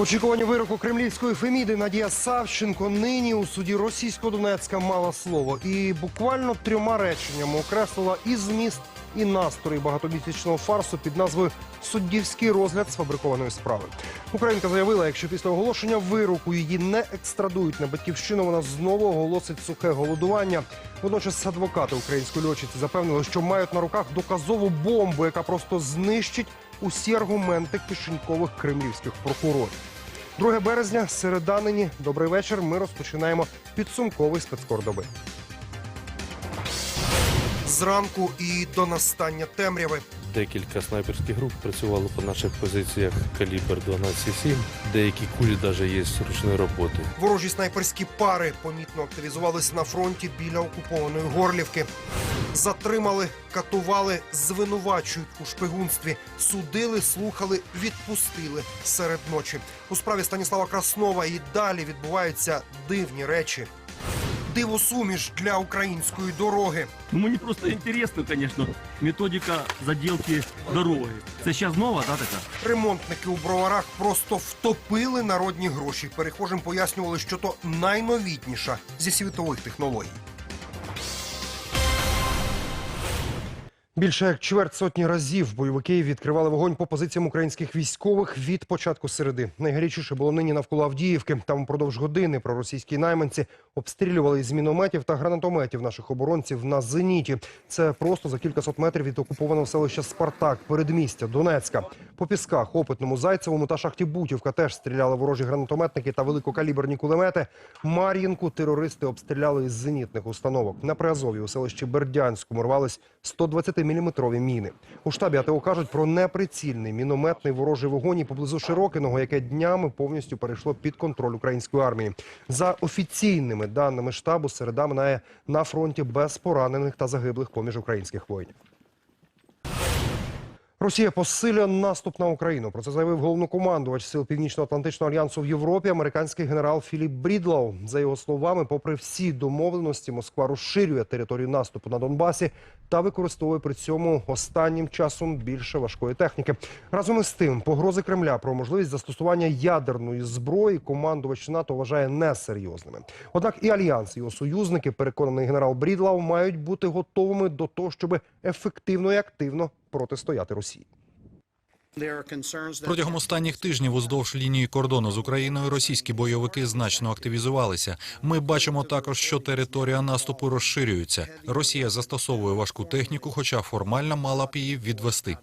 В очікуванні вироку кремлівської Феміди Надія Савченко нині у суді російсько-донецька мала слово і буквально трьома реченнями окреслила і зміст, і настрої багатомісячного фарсу під назвою Суддівський розгляд сфабрикованої справи. Українка заявила, якщо після оголошення вироку її не екстрадують на батьківщину, вона знову оголосить сухе голодування. Водночас адвокати української льотчиці запевнили, що мають на руках доказову бомбу, яка просто знищить усі аргументи кишенькових кремлівських прокурорів. 2 березня, середа нині. Добрий вечір. Ми розпочинаємо підсумковий спецкор доби. Зранку і до настання темряви. Декілька снайперських груп працювало по наших позиціях калібр 12,7. Деякі кулі навіть є з ручної роботи. Ворожі снайперські пари помітно активізувались на фронті біля окупованої Горлівки. Затримали, катували, звинувачують у шпигунстві, судили, слухали, відпустили серед ночі. У справі Станіслава Краснова і далі відбуваються дивні речі. Диво суміш для української дороги. Ну, мені просто інтересно, звісно, методика заділки дороги. Це ще нова, да, така? Ремонтники у броварах просто втопили народні гроші. Перехожим пояснювали, що то найновітніша зі світових технологій. Більше як чверть сотні разів бойовики відкривали вогонь по позиціям українських військових від початку середи. Найгарячіше було нині навколо Авдіївки. Там упродовж години проросійські найманці обстрілювали із мінометів та гранатометів наших оборонців на зеніті. Це просто за кількасот метрів від окупованого селища Спартак, передмістя Донецька. По пісках, опитному Зайцевому та шахті Бутівка теж стріляли ворожі гранатометники та великокаліберні кулемети. Мар'їнку терористи обстріляли із зенітних установок. На Приазові у селищі Бердянському рвались 120-мм міни. У штабі АТО кажуть про неприцільний мінометний ворожий вогонь поблизу Широкиного, яке днями повністю перейшло під контроль української армії. За офіційними даними штабу, середа минає на фронті без поранених та загиблих поміж українських воїнів. Росія посилює наступ на Україну. Про це заявив головнокомандувач сил Північно-Атлантичного альянсу в Європі, американський генерал Філіп Брідлоу. За його словами, попри всі домовленості, Москва розширює територію наступу на Донбасі та використовує при цьому останнім часом більше важкої техніки. Разом із тим, погрози Кремля про можливість застосування ядерної зброї командувач НАТО вважає несерйозними. Однак і альянс, і його союзники, переконаний генерал Брідлау, мають бути готовими до того, щоб ефективно і активно протистояти Росії. Протягом останніх тижнів уздовж лінії кордону з Україною російські бойовики значно активізувалися. Ми бачимо також, що територія наступу розширюється. Росія застосовує важку техніку, хоча формально мала б її відвести.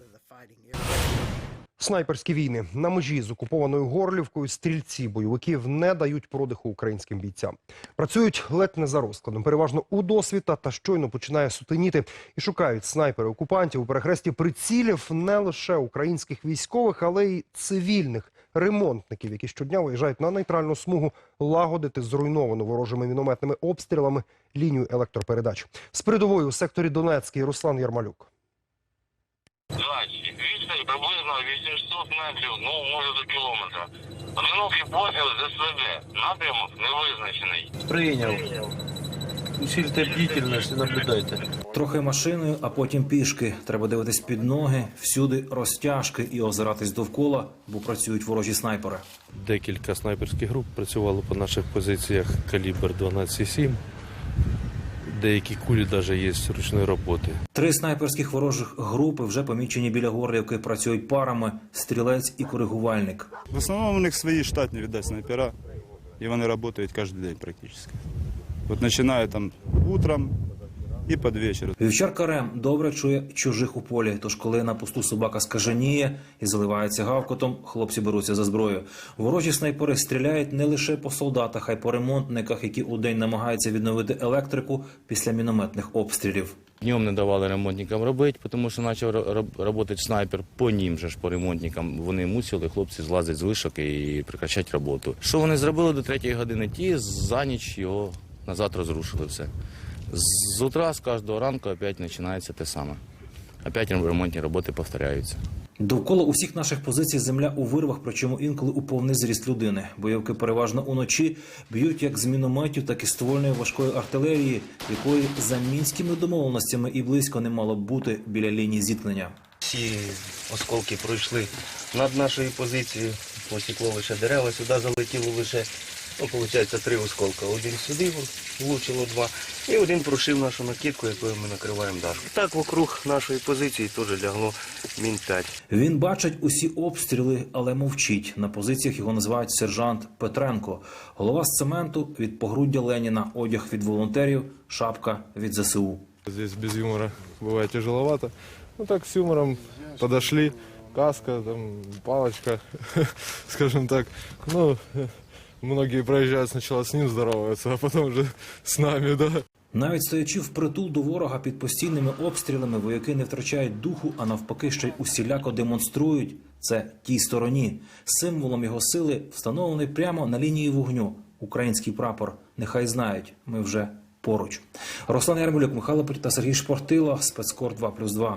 Снайперські війни на межі з окупованою Горлівкою стрільці бойовиків не дають продиху українським бійцям. Працюють ледь не за розкладом, переважно у досвіта та щойно починає сутеніти і шукають снайпери окупантів у перехресті прицілів не лише українських військових, але й цивільних ремонтників, які щодня виїжджають на нейтральну смугу лагодити зруйновану ворожими мінометними обстрілами лінію електропередач. З передової у секторі Донецький Руслан Ярмалюк. Приблизно 800 ну може до кілометра. Одинокий посіл з СВД. Напрямок не визначений. Прийняв. Усильте бдительність і наблюдайте. Трохи машиною, а потім пішки. Треба дивитись під ноги, всюди розтяжки і озиратись довкола, бо працюють ворожі снайпери. Декілька снайперських груп працювало по наших позиціях калібр 12,7. Деякі кулі навіть є ручної роботи. Три снайперських ворожих групи вже помічені біля Горлівки. Працюють парами стрілець і коригувальник. В основному у них свої штатні віддать снайпера, і вони працюють кожен день практично. От починає там утром і під вечір. Вівчар Карем добре чує чужих у полі. Тож, коли на пусту собака скаженіє і заливається гавкотом, хлопці беруться за зброю. Ворожі снайпери стріляють не лише по солдатах, а й по ремонтниках, які удень намагаються відновити електрику після мінометних обстрілів. Днем не давали ремонтникам робити, тому що почав працювати снайпер по ним же ж по ремонтникам. Вони мусили, хлопці злазять з вишок і прекращати роботу. Що вони зробили до третьої години? Ті за ніч його назад розрушили все. З утра, з кожного ранку опять починається те саме. Опять ремонтні роботи повторяються. Довкола усіх наших позицій земля у вирвах, причому інколи у повний зріст людини. Бойовки переважно уночі б'ють як з мінометів, так і ствольної важкої артилерії, якої за мінськими домовленостями і близько не мало б бути біля лінії зіткнення. Всі осколки пройшли над нашою позицією. Посікло лише дерева, сюди залетіло лише, ну, виходить, три осколка. Один сюди влучило два, і один прошив нашу накидку, якою ми накриваємо дах. Так, вокруг нашої позиції теж лягло мін 5. Він бачить усі обстріли, але мовчить. На позиціях його називають сержант Петренко. Голова з цементу від погруддя Леніна, одяг від волонтерів, шапка від ЗСУ. Здесь без юмора бывает тяжеловато. Ну так с юмором подошли. Каска, там, палочка, скажем так. Ну, многие проезжают сначала с ним здороваются, а потом уже с нами, да. Навіть стоячи впритул до ворога під постійними обстрілами, вояки не втрачають духу, а навпаки, ще й усіляко демонструють це тій стороні. Символом його сили встановлений прямо на лінії вогню. Український прапор. Нехай знають, ми вже поруч. Руслан Ярмолюк, Михайло Путь та Сергій Шпортило, спецкор 2+,2.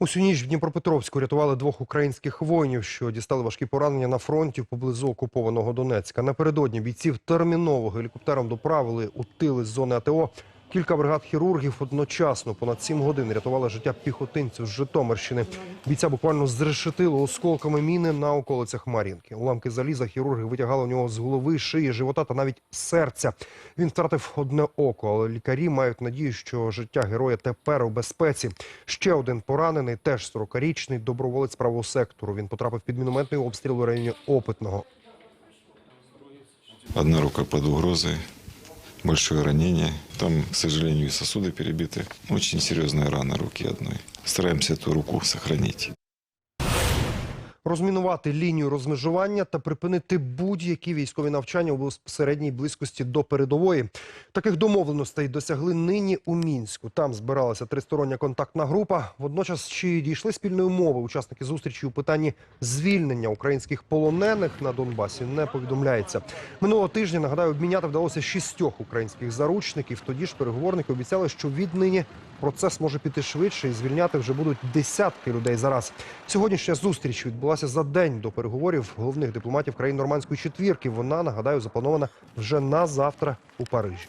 Усю ніч в Дніпропетровську рятували двох українських воїнів, що дістали важкі поранення на фронті поблизу окупованого Донецька. Напередодні бійців терміново гелікоптером доправили у тили з зони АТО. Кілька бригад хірургів одночасно понад сім годин рятували життя піхотинців з Житомирщини. Бійця буквально зрешетило осколками міни на околицях Мар'їнки. Уламки заліза хірурги витягали у нього з голови, шиї, живота та навіть серця. Він втратив одне око, але лікарі мають надію, що життя героя тепер у безпеці. Ще один поранений, теж 40-річний доброволець правого сектору. Він потрапив під мінометний обстріл у районі Опитного. Одна рука под угрозой, большое ранение. Там, к сожалению, и сосуды перебиты. Очень серьезная рана руки одной. Стараемся эту руку сохранить. розмінувати лінію розмежування та припинити будь-які військові навчання у безпосередній близькості до передової. Таких домовленостей досягли нині у мінську. Там збиралася тристороння контактна група. Водночас чи дійшли спільної мови учасники зустрічі у питанні звільнення українських полонених на Донбасі не повідомляється. Минулого тижня нагадаю, обміняти вдалося шістьох українських заручників. Тоді ж переговорники обіцяли, що віднині процес може піти швидше і звільняти вже будуть десятки людей зараз. Сьогоднішня зустріч відбулася за день до переговорів головних дипломатів країн нормандської четвірки. Вона нагадаю запланована вже на завтра у Парижі.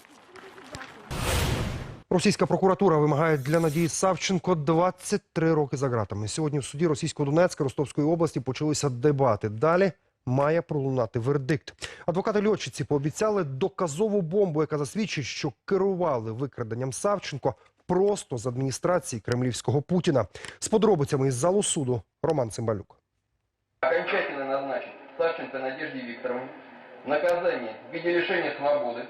Російська прокуратура вимагає для Надії Савченко 23 роки за ґратами. Сьогодні в суді Російсько-Донецька Ростовської області почалися дебати. Далі має пролунати вердикт. Адвокати льотчиці пообіцяли доказову бомбу, яка засвідчить, що керували викраденням Савченко просто з адміністрації кремлівського Путіна. З подробицями із залу суду Роман Цимбалюк. окончательно назначить Савченко Надежде Вікторовні наказання в виде лишения свободи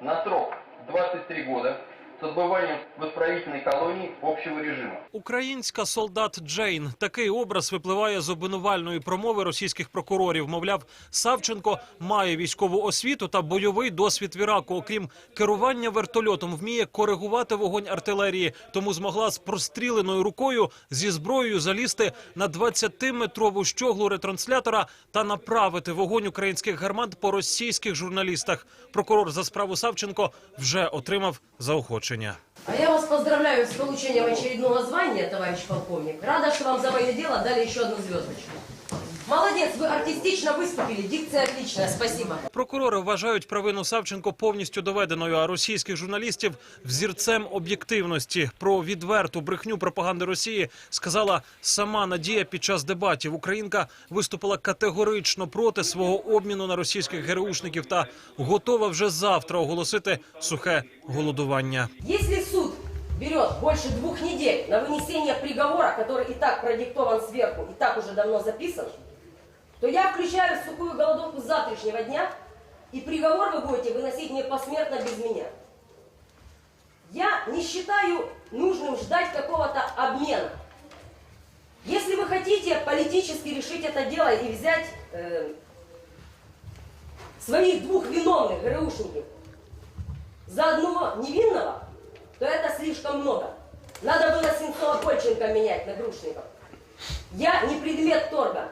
на срок 23 года отбыванием в исправительной колонии общего режима. Українська солдат Джейн. Такий образ випливає з обвинувальної промови російських прокурорів. Мовляв, Савченко має військову освіту та бойовий досвід в Іраку. Окрім керування вертольотом, вміє коригувати вогонь артилерії, тому змогла з простріленою рукою зі зброєю залізти на 20-метрову щоглу ретранслятора та направити вогонь українських гармат по російських журналістах. Прокурор за справу Савченко вже отримав заохочення. А я вас поздравляю с получением очередного звания, товарищ полковник. Рада, что вам за мое дело дали еще одну звездочку. Молодец, вы артистично выступили, дикция отличная, спасибо. Прокурори вважають провину Савченко повністю доведеною, а російських журналістів взірцем об'єктивності. Про відверту брехню пропаганди Росії сказала сама Надія під час дебатів. Українка виступила категорично проти свого обміну на російських ГРУшників та готова вже завтра оголосити сухе голодування. Если суд берет больше двух недель на вынесение приговора, который и так продиктован сверху, и так уже давно записан, то я включаю в сухую голодовку с завтрашнего дня, и приговор вы будете выносить не посмертно без меня. Я не считаю нужным ждать какого-то обмена. Если вы хотите политически решить это дело и взять э, своих двух виновных ГРУшников за одного невинного, то это слишком много. Надо было Сенцова-Кольченко менять на Грушников. Я не предмет торга.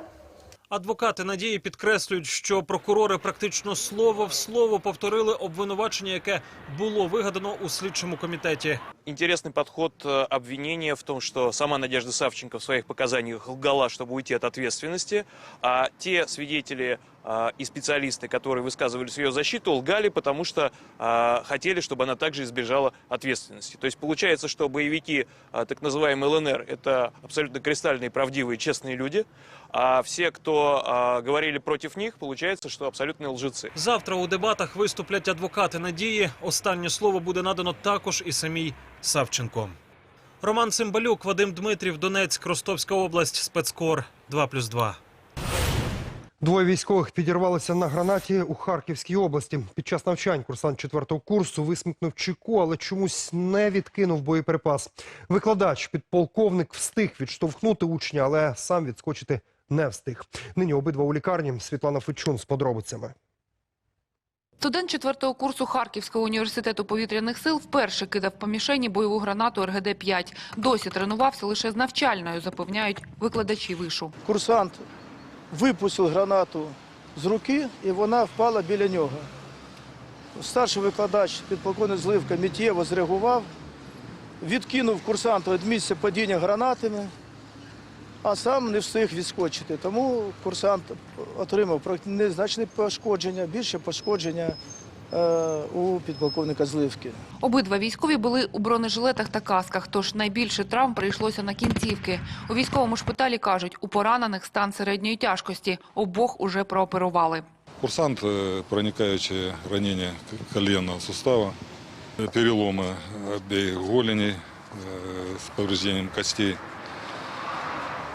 Адвокати надії підкреслюють, що прокурори практично слово в слово повторили обвинувачення, яке було вигадано у слідчому комітеті. интересный подход э, обвинения в том, что сама Надежда Савченко в своих показаниях лгала, чтобы уйти от ответственности, а те свидетели э, и специалисты, которые высказывались в ее защиту, лгали, потому что э, хотели, чтобы она также избежала ответственности. То есть получается, что боевики э, так называемый ЛНР – это абсолютно кристальные, правдивые, честные люди, а все, кто э, говорили против них, получается, что абсолютные лжецы. Завтра у дебатах виступлять адвокати Надії. Останнє слово буде надано також і самій Савченко. Роман Цимбалюк, Вадим Дмитрів, Донецьк, Ростовська область, спецкор 2+,2. Двоє військових підірвалися на гранаті у Харківській області. Під час навчань курсант четвертого курсу висмикнув чеку, але чомусь не відкинув боєприпас. Викладач, підполковник, встиг відштовхнути учня, але сам відскочити не встиг. Нині обидва у лікарні. Світлана Фечун з подробицями. Студент четвертого курсу Харківського університету повітряних сил вперше кидав по мішені бойову гранату РГД-5. Досі тренувався лише з навчальною, запевняють викладачі вишу. Курсант випустив гранату з руки і вона впала біля нього. Старший викладач, підполковник Зливка, миттєво зреагував, відкинув курсанта від місця падіння гранатами, а сам не встиг відскочити. Тому курсант отримав практи- незначне пошкодження, більше пошкодження е, у підполковника Зливки. Обидва військові були у бронежилетах та касках, тож найбільше травм прийшлося на кінцівки. У військовому шпиталі кажуть, у поранених стан середньої тяжкості. Обох уже прооперували. Курсант, э, проникающее ранение к- коленного сустава, э, переломы обеих голеней э, с повреждением костей.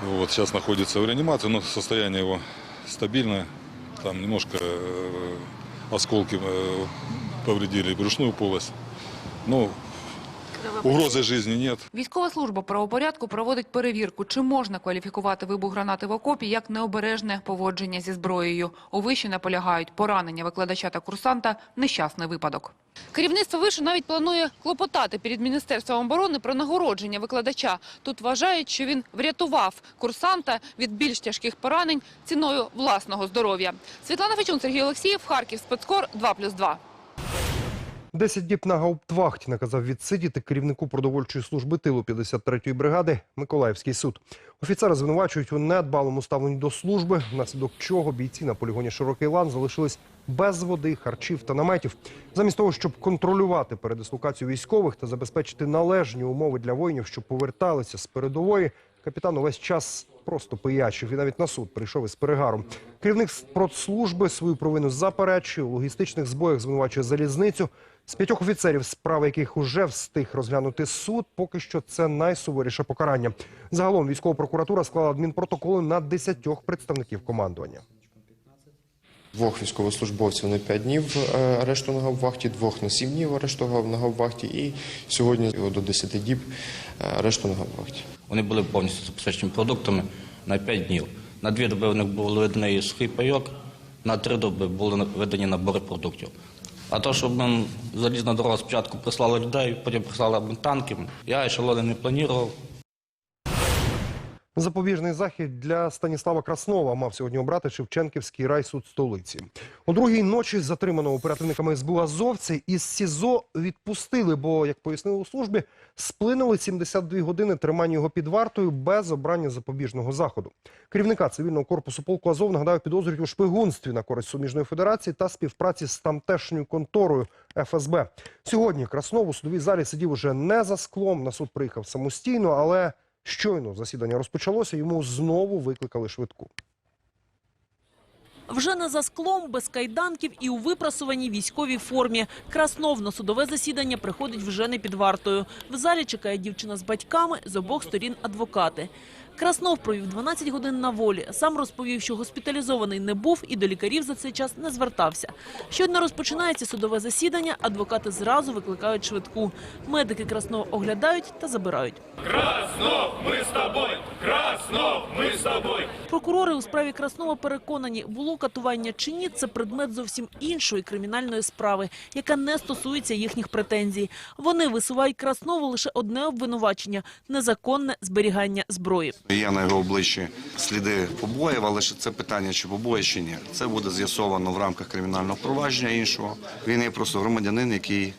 Вот, сейчас находится в реанимации, но состояние его стабильное. Там немножко э, осколки э, повредили брюшную полость. Но угрозы жизни нет. Військова служба правопорядку проводить перевірку, чи можна кваліфікувати вибух гранати в окопі як необережне поводження зі зброєю. У виші наполягають поранення викладача та курсанта – нещасний випадок. Керівництво вишу навіть планує клопотати перед Міністерством оборони про нагородження викладача. Тут вважають, що він врятував курсанта від більш тяжких поранень ціною власного здоров'я. Світлана Фечун, Сергій Олексіїв, Харків, спецкор 2+,2. Десять діб на гауптвахті наказав відсидіти керівнику продовольчої служби тилу 53-ї бригади Миколаївський суд. Офіцера звинувачують у недбалому ставленні до служби, внаслідок чого бійці на полігоні Широкий лан залишились без води, харчів та наметів. Замість того, щоб контролювати передислокацію військових та забезпечити належні умови для воїнів, що поверталися з передової, капітан увесь час просто пиячив і навіть на суд прийшов із перегаром. Керівник продслужби свою провину заперечує, у логістичних збоях звинувачує залізницю. З п'ятьох офіцерів, справи яких уже встиг розглянути суд, поки що це найсуворіше покарання. Загалом військова прокуратура склала адмінпротоколи на десятьох представників командування. Двох військовослужбовців на 5 днів е, арешту на гауптвахті, двох на 7 днів арешту на гауптвахті і сьогодні до 10 діб е, арешту на гауптвахті. Вони були повністю забезпечені продуктами на 5 днів. На дві доби в них був виданий сухий пайок, на три доби були видані набори продуктів. А то, щоб нам залізна дорога спочатку прислали людей, потім прислали танки, я ешелони не планував. Запобіжний захід для Станіслава Краснова мав сьогодні обрати Шевченківський райсуд столиці. У другій ночі затриманого оперативниками СБУ азовця із СІЗО відпустили, бо, як пояснили у службі, сплинули 72 години тримання його під вартою без обрання запобіжного заходу. Керівника цивільного корпусу полку Азов, нагадаю, підозрюють у шпигунстві на користь суміжної федерації та співпраці з тамтешньою конторою ФСБ. Сьогодні Краснов у судовій залі сидів уже не за склом. На суд приїхав самостійно, але щойно засідання розпочалося. Йому знову викликали швидку. Вже не за склом, без кайданків і у випрасуваній військовій формі. Краснов на судове засідання приходить вже не під вартою. В залі чекає дівчина з батьками, з обох сторін адвокати. Краснов провів 12 годин на волі. Сам розповів, що госпіталізований не був і до лікарів за цей час не звертався. Щойно розпочинається судове засідання, адвокати зразу викликають швидку. Медики Краснова оглядають та забирають. Краснов, ми з тобою! Краснов, ми з тобою! Прокурори у справі Краснова переконані, було катування чи ні, це предмет зовсім іншої кримінальної справи, яка не стосується їхніх претензій. Вони висувають Краснову лише одне обвинувачення – незаконне зберігання зброї. Є на його обличчі сліди побоїв, але це питання, чи побої, чи ні. Це буде з'ясовано в рамках кримінального провадження іншого. Він є просто громадянин, який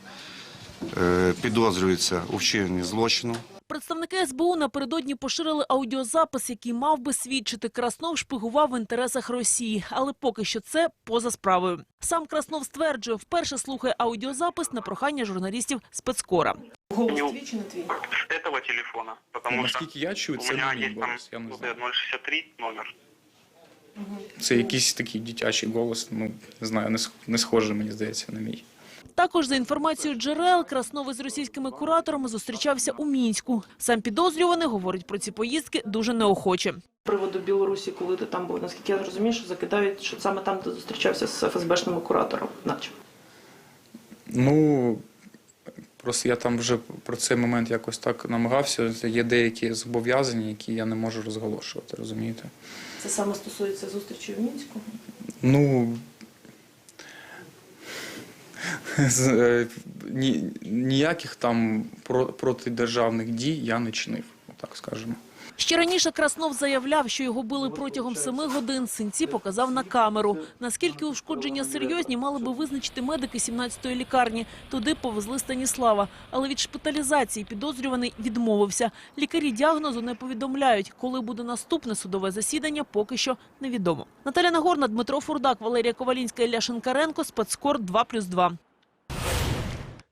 е, підозрюється у вчиненні злочину. Представники СБУ напередодні поширили аудіозапис, який мав би свідчити, Краснов шпигував в інтересах Росії, але поки що це поза справою. Сам Краснов стверджує, вперше слухає аудіозапис на прохання журналістів спецкора. Голос твій чи не твій? З этого телефона. Потому Наскільки я чую, у це мене не є мій там голос, я не знаю. 063 номер. Це якийсь такий дитячий голос, ну не знаю, не сх- не схожий, мені здається, на мій. Також за інформацією джерел, Краснов із російськими кураторами зустрічався у Мінську. Сам підозрюваний говорить про ці поїздки дуже неохоче. приводу Білорусі, коли ти там був, наскільки я розумію, що закидають, що саме там ти зустрічався з ФСБшним куратором, наче. Ну просто я там вже про цей момент якось так намагався. Є деякі зобов'язання, які я не можу розголошувати, розумієте? Це саме стосується зустрічі в Мінську. Ну е, ні, ніяких там про- протидержавних дій я не чинив, так скажемо. Ще раніше Краснов заявляв, що його били протягом семи годин. Синці показав на камеру. Наскільки ушкодження серйозні, мали би визначити медики 17-ї лікарні. Туди повезли Станіслава. Але від шпиталізації підозрюваний відмовився. Лікарі діагнозу не повідомляють. Коли буде наступне судове засідання, поки що невідомо. Наталя Нагорна, Дмитро Фурдак, Валерія Ковалінська, Ілля Шинкаренко, Спецкор 2+,2.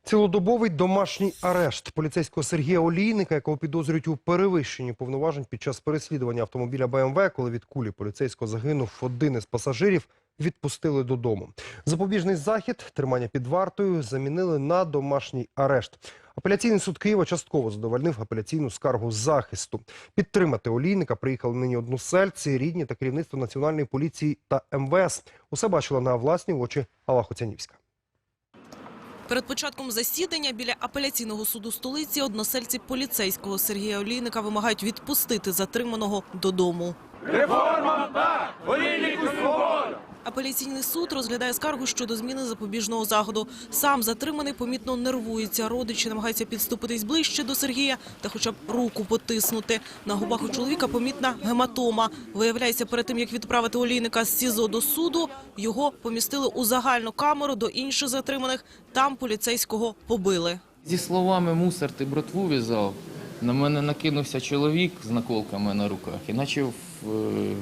Цілодобовий домашній арешт поліцейського Сергія Олійника, якого підозрюють у перевищенні повноважень під час переслідування автомобіля БМВ, коли від кулі поліцейського загинув один із пасажирів, відпустили додому. Запобіжний захід, тримання під вартою, замінили на домашній арешт. Апеляційний суд Києва частково задовольнив апеляційну скаргу захисту. Підтримати Олійника приїхали нині односельці, рідні та керівництво Національної поліції та МВС. Усе бачила на власні очі Алла Хоцянівська. Перед початком засідання біля апеляційного суду столиці односельці поліцейського Сергія Олійника вимагають відпустити затриманого додому. Реформам так! Олійнику свободу! Апеляційний суд розглядає скаргу щодо зміни запобіжного заходу. Сам затриманий помітно нервується. Родичі намагаються підступитись ближче до Сергія та хоча б руку потиснути. На губах у чоловіка помітна гематома. Виявляється, перед тим як відправити олійника з СІЗО до суду, його помістили у загальну камеру до інших затриманих. Там поліцейського побили. Зі словами мусор ти братву в'язав, на мене накинувся чоловік з наколками на руках і почав е,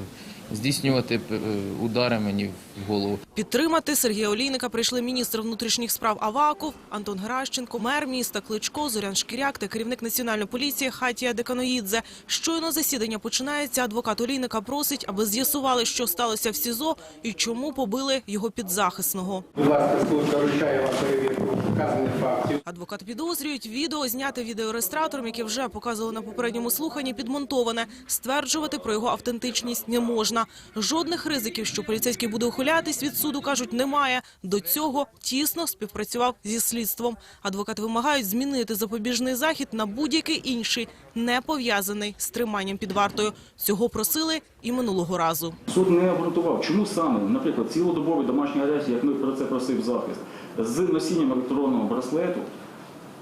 здійснювати е, удари мені в голову. Підтримати Сергія Олійника прийшли міністр внутрішніх справ Аваков, Антон Геращенко, мер міста Кличко, Зорян Шкіряк та керівник національної поліції Хатія Деканоїдзе. Щойно засідання починається, адвокат Олійника просить, аби з'ясували, що сталося в СІЗО і чому побили його підзахисного. Будь ласка, суд доручає вам перевірку вказаних фактів. Адвокат підозрюють, відео зняте відеореєстратором, яке вже показували на попередньому слуханні, підмонтоване. Стверджувати про його автентичність не можна. Жодних ризиків, що поліцейський буде ухилятись від суду, кажуть, немає. До цього тісно співпрацював зі слідством. Адвокати вимагають змінити запобіжний захід на будь-який інший, не пов'язаний з триманням під вартою. Цього просили і минулого разу. Суд не обґрунтував, чому саме, наприклад, цілодобовий домашній арешт, як ми про це просив захист, з носінням електронного браслету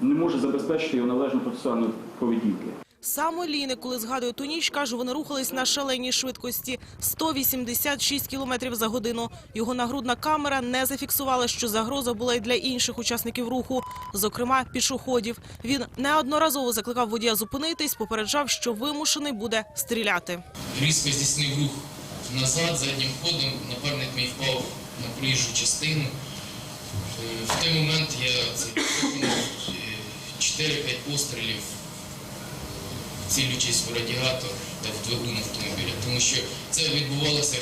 не може забезпечити його належну процесуальну поведінки. Сам Олійник, коли згадує ту ніч, каже, вони рухались на шаленій швидкості – 186 кілометрів за годину. Його нагрудна камера не зафіксувала, що загроза була й для інших учасників руху, зокрема пішоходів. Він неодноразово закликав водія зупинитись, попереджав, що вимушений буде стріляти. Різко здійснив рух назад заднім ходом. Напарник мій впав на проїжджу частину. Е, В той момент я це, виконав е, 4-5 пострілів, цілючись в радіатор та в двигун автомобіля, тому що це відбувалося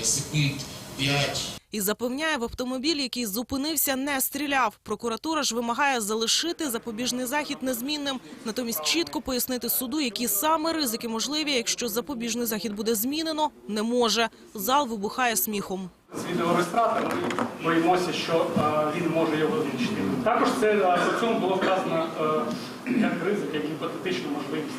е, секунд 5. І запевняє, в автомобіль, який зупинився, не стріляв. Прокуратура ж вимагає залишити запобіжний захід незмінним. Натомість чітко пояснити суду, які саме ризики можливі, якщо запобіжний захід буде змінено, не може. Зал вибухає сміхом. З відеореєстратора ми боїмося, що е, він може його знищити. Також це е, по цьому було вказано як ризик, як гіпотетична можливість.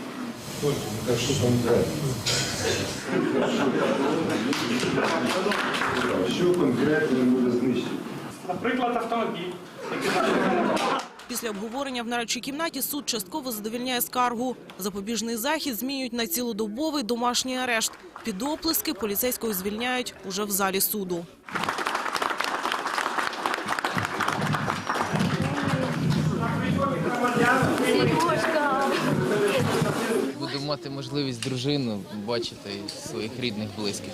Що конкретно він буде знищити? Наприклад, автомобіль, Після обговорення в нарадчій кімнаті суд частково задовільняє скаргу. Запобіжний захід змінюють на цілодобовий домашній арешт. Під оплески поліцейського звільняють уже в залі суду. Мати можливість дружину бачити своїх рідних, близьких.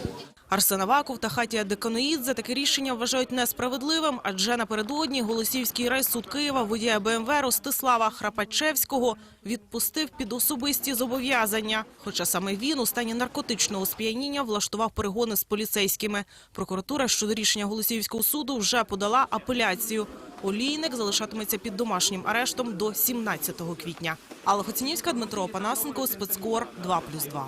Арсен Аваков та Хатія Деканоїдзе таке рішення вважають несправедливим, адже напередодні Голосіївський райсуд Києва водія БМВ Ростислава Храпачевського відпустив під особисті зобов'язання. Хоча саме він у стані наркотичного сп'яніння влаштував перегони з поліцейськими. Прокуратура щодо рішення Голосіївського суду вже подала апеляцію. Олійник залишатиметься під домашнім арештом до 17 квітня. Алла Хоцінівська, Дмитро Панасенко, спецкор 2+,2.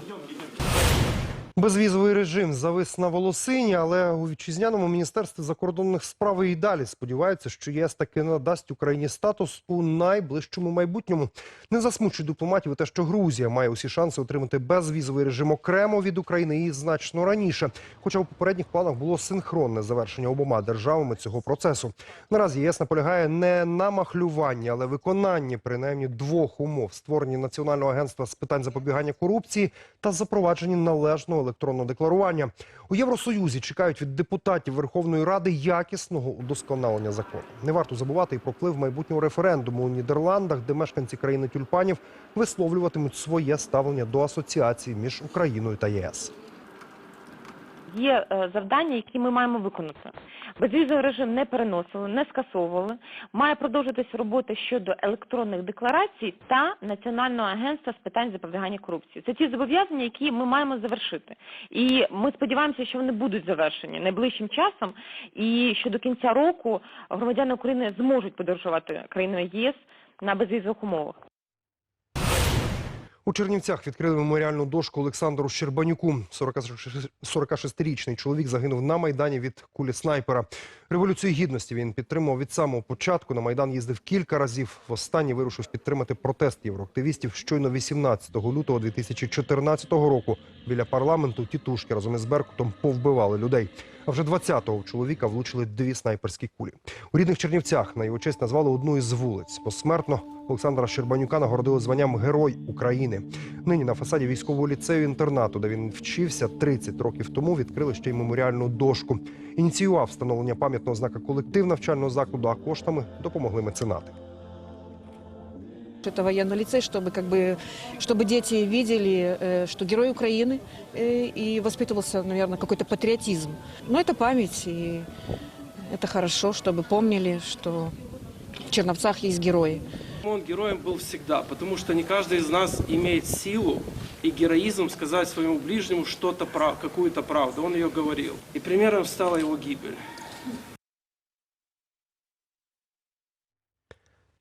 Безвізовий режим завис на волосині, але у вітчизняному міністерстві закордонних справ і далі сподіваються, що ЄС таки надасть Україні статус у найближчому майбутньому. Не засмучує дипломатів те, що Грузія має усі шанси отримати безвізовий режим окремо від України і значно раніше. Хоча у попередніх планах було синхронне завершення обома державами цього процесу. Наразі ЄС наполягає не на махлюванні, але виконанні принаймні двох умов: створенні національного агентства з питань запобігання корупції та запровадженні належного електронного декларування. У Євросоюзі чекають від депутатів Верховної Ради якісного удосконалення закону. Не варто забувати і про вплив майбутнього референдуму у Нідерландах, де мешканці країни тюльпанів висловлюватимуть своє ставлення до асоціації між Україною та ЄС. Є е, завдання, які ми маємо виконати. Безвізовий режим не переносили, не скасовували. Має продовжитись робота щодо електронних декларацій та Національного агентства з питань запобігання корупції. Це ті зобов'язання, які ми маємо завершити. І ми сподіваємося, що вони будуть завершені найближчим часом, і що до кінця року громадяни України зможуть подорожувати країною ЄС на безвізових умовах. У Чернівцях відкрили меморіальну дошку Олександру Щербанюку. 46 46-річний чоловік загинув на Майдані від кулі снайпера. Революцію гідності він підтримував від самого початку. На Майдан їздив кілька разів. Востаннє вирушив підтримати протест євроактивістів. Щойно 18 лютого 2014 року біля парламенту тітушки разом із Беркутом повбивали людей. А вже 20-го в чоловіка влучили дві снайперські кулі. У рідних Чернівцях на його честь назвали одну із вулиць. Посмертно Олександра Щербанюка нагородили званням Герой України. Нині на фасаді військового ліцею інтернату, де він вчився 30 років тому, відкрили ще й меморіальну дошку. Ініціював встановлення пам'ятного знака колектив навчального закладу, а коштами допомогли меценати. Это военный лицей, чтобы как бы, чтобы дети видели, э, что герой Украины э, и воспитывался, наверное, какой-то патриотизм. Но это память, и это хорошо, чтобы помнили, что в Черновцах есть герои. Он героем был всегда, потому что не каждый из нас имеет силу и героизм сказать своему ближнему что-то, прав- какую-то правду. Он ее говорил. И примером стала его гибель.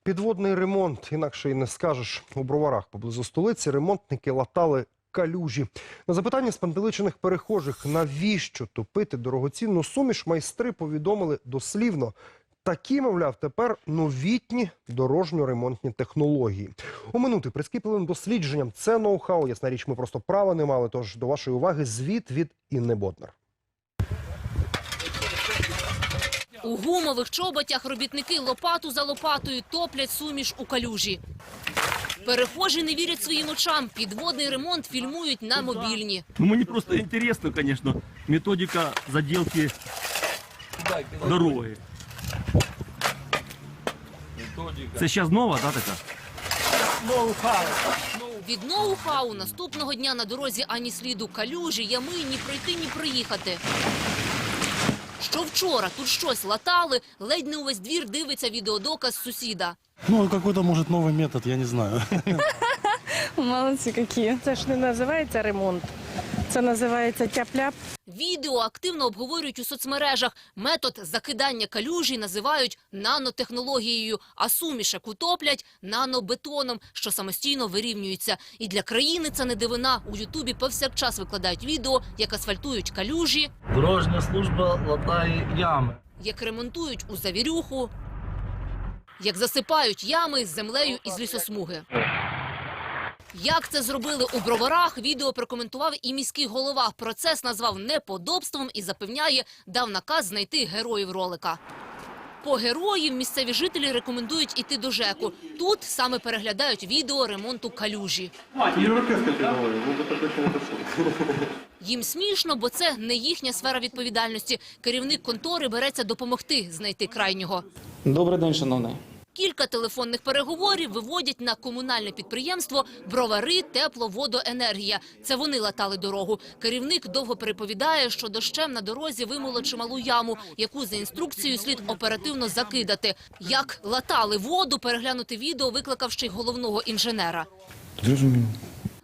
Підводний ремонт, інакше й не скажеш. У броварах поблизу столиці ремонтники латали калюжі. На запитання спантеличених перехожих, навіщо топити дорогоцінну суміш, майстри повідомили дослівно. Такі, мовляв, тепер новітні дорожньо-ремонтні технології. Оминути прискіпливим дослідженням це ноу-хау. Ясна річ, ми просто права не мали. Тож до вашої уваги звіт від Інни Боднар. У гумових чоботях робітники лопату за лопатою топлять суміш у калюжі. Перехожі не вірять своїм очам. Підводний ремонт фільмують на мобільні. Ну, мені просто інтересно, звісно, методика заділки дороги. Це зараз нова, да, така? Від ноу-хау наступного дня на дорозі ані сліду калюжі, ями, ні пройти, ні проїхати. Що вчора тут щось латали, ледь не увесь двір дивиться відеодоказ сусіда. Ну, якийсь, може, новий метод, я не знаю. Молодці які. Це ж не називається ремонт. Це називається тяп-ляп. Відео активно обговорюють у соцмережах. Метод закидання калюжі називають нанотехнологією, а сумішек утоплять нанобетоном, що самостійно вирівнюється. І для країни це не дивина. У Ютубі повсякчас викладають відео, як асфальтують калюжі, Дорожня служба латає ями. як ремонтують у завірюху, як засипають ями з землею із лісосмуги. Як це зробили у броварах, відео прокоментував і міський голова. Процес назвав неподобством і запевняє, дав наказ знайти героїв ролика. По героїв місцеві жителі рекомендують іти до ЖЕКу. Тут саме переглядають відео ремонту калюжі. Їм смішно, бо це не їхня сфера відповідальності. Керівник контори береться допомогти знайти крайнього. Добрий день, шановний. Кілька телефонних переговорів виводять на комунальне підприємство «Бровари Тепловодоенергія». Це вони латали дорогу. Керівник довго переповідає, що дощем на дорозі вимило чималу яму, яку за інструкцією слід оперативно закидати. Як латали воду, переглянути відео викликав ще й головного інженера. Зрозуміло.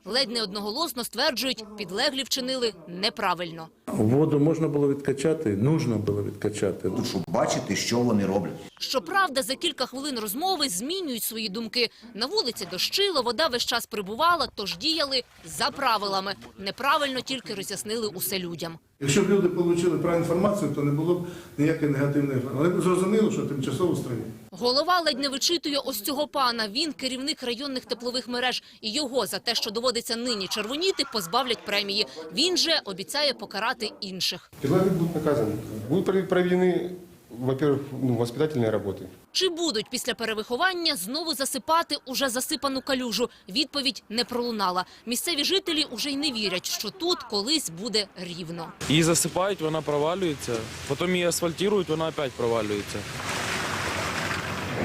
Ледь не одноголосно стверджують, підлеглі вчинили неправильно. Воду можна було відкачати, нужно було відкачати. Щоб бачити, що вони роблять. Щоправда, за кілька хвилин розмови змінюють свої думки. На вулиці дощило, вода весь час прибувала, тож діяли за правилами. Неправильно тільки роз'яснили усе людям. Якщо б люди отримали правильну інформацію, то не було б ніякої негативної інформації. Вони б зрозуміли, що тимчасово в. Голова ледь не вичитує ось цього пана. Він керівник районних теплових мереж. І його за те, що доводиться нині червоніти, позбавлять премії. Він же обіцяє покарати інших. Педагоги будуть наказані, будуть проведены, во-первых, ну, воспитательные работы. Чи будуть після перевиховання знову засипати уже засипану калюжу? Відповідь не пролунала. Місцеві жителі уже й не вірять, що тут колись буде рівно. Її засипають, вона провалюється. Потім її асфальтують, вона опять провалюється.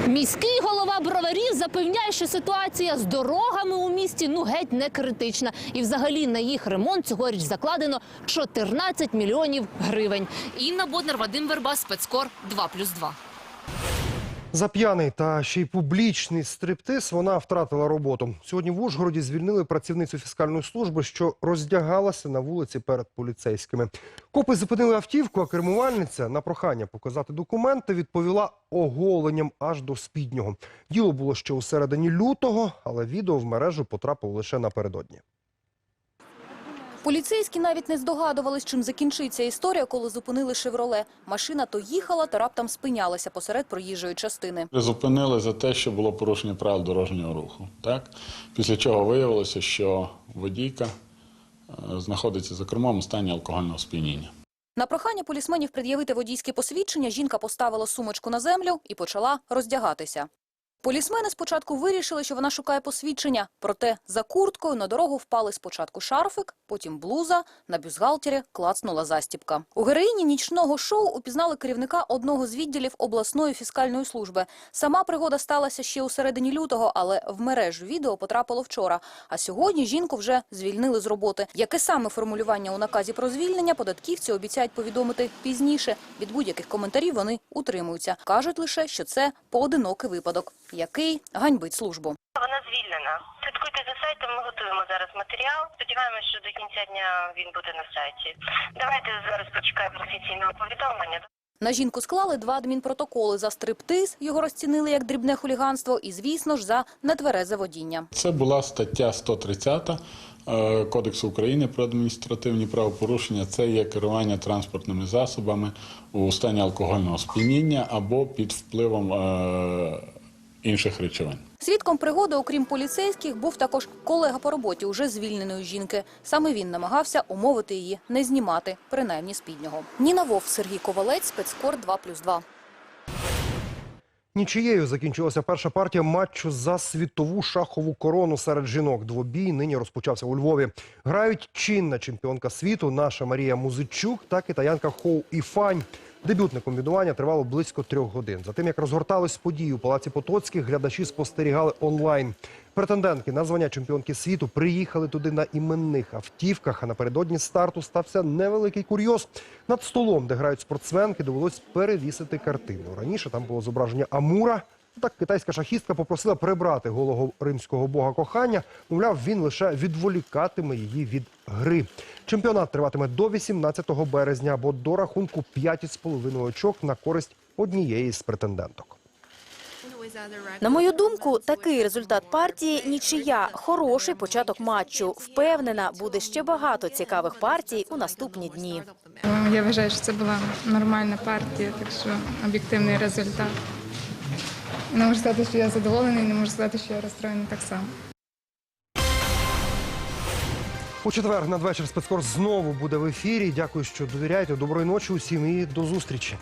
Міський голова броварів запевняє, що ситуація з дорогами у місті ну геть не критична. І взагалі на їх ремонт цьогоріч закладено 14 мільйонів гривень. Інна Боднар, Вадим Верба, спецкор 2+,2. За п'яний та ще й публічний стриптиз вона втратила роботу. Сьогодні в Ужгороді звільнили працівницю фіскальної служби, що роздягалася на вулиці перед поліцейськими. Копи зупинили автівку, а кермувальниця на прохання показати документи відповіла оголенням аж до спіднього. Діло було ще у середині лютого, але відео в мережу потрапило лише напередодні. Поліцейські навіть не здогадувались, чим закінчиться історія, коли зупинили «Шевроле». Машина то їхала, то раптом спинялася посеред проїжджої частини. Зупинили за те, що було порушення правил дорожнього руху. Так? Після чого виявилося, що водійка е, знаходиться за кермом у стані алкогольного сп'яніння. На прохання полісменів пред'явити водійське посвідчення жінка поставила сумочку на землю і почала роздягатися. Полісмени спочатку вирішили, що вона шукає посвідчення, проте за курткою на дорогу впали спочатку шарфик, потім блуза, на бюстгальтері клацнула застіпка. У героїні нічного шоу упізнали керівника одного з відділів обласної фіскальної служби. Сама пригода сталася ще у середині лютого, але в мережу відео потрапило вчора. А сьогодні жінку вже звільнили з роботи. Яке саме формулювання у наказі про звільнення податківці обіцяють повідомити пізніше. Від будь-яких коментарів вони утримуються. Кажуть лише, що це поодинокий випадок, який ганьбить службу. Вона звільнена. Слідкуйте за сайтом. Ми готуємо зараз матеріал. Сподіваємось, що до кінця дня він буде на сайті. Давайте зараз почекаємо офіційного повідомлення. На жінку склали два адмінпротоколи за стриптиз, його розцінили як дрібне хуліганство, і, звісно ж, за нетверезе водіння. Це була стаття 130 е, Кодексу України про адміністративні правопорушення. Це є керування транспортними засобами у стані алкогольного сп'яніння або під впливом е, інших речовин. Свідком пригоди, окрім поліцейських, був також колега по роботі уже звільненої жінки. Саме він намагався умовити її не знімати, принаймні спіднього. Ніна Вов, Сергій Ковалець, спецкор 2+,2. Нічиєю закінчилася перша партія матчу за світову шахову корону серед жінок. Двобій нині розпочався у Львові. Грають чинна чемпіонка світу, наша Марія Музичук та китаянка Хоу Іфань. Дебютне комбінування тривало близько трьох годин. За тим, як розгортались події у палаці Потоцьких, глядачі спостерігали онлайн. Претендентки на звання чемпіонки світу приїхали туди на іменних автівках. А напередодні старту стався невеликий курйоз. Над столом, де грають спортсменки, довелось перевісити картину. Раніше там було зображення Амура. Так китайська шахістка попросила прибрати голого римського бога кохання. Мовляв, він лише відволікатиме її від гри. Чемпіонат триватиме до 18 березня або до рахунку 5,5 очок на користь однієї з претенденток. На мою думку, такий результат партії нічия, хороший початок матчу. Впевнена, буде ще багато цікавих партій у наступні дні. Я вважаю, що це була нормальна партія, так що об'єктивний результат. Не можу сказати, що я задоволений, не можу сказати, що я розстроєний так само. У четвер надвечір спецкор знову буде в ефірі. Дякую, що довіряєте. Доброї ночі усім і до зустрічі.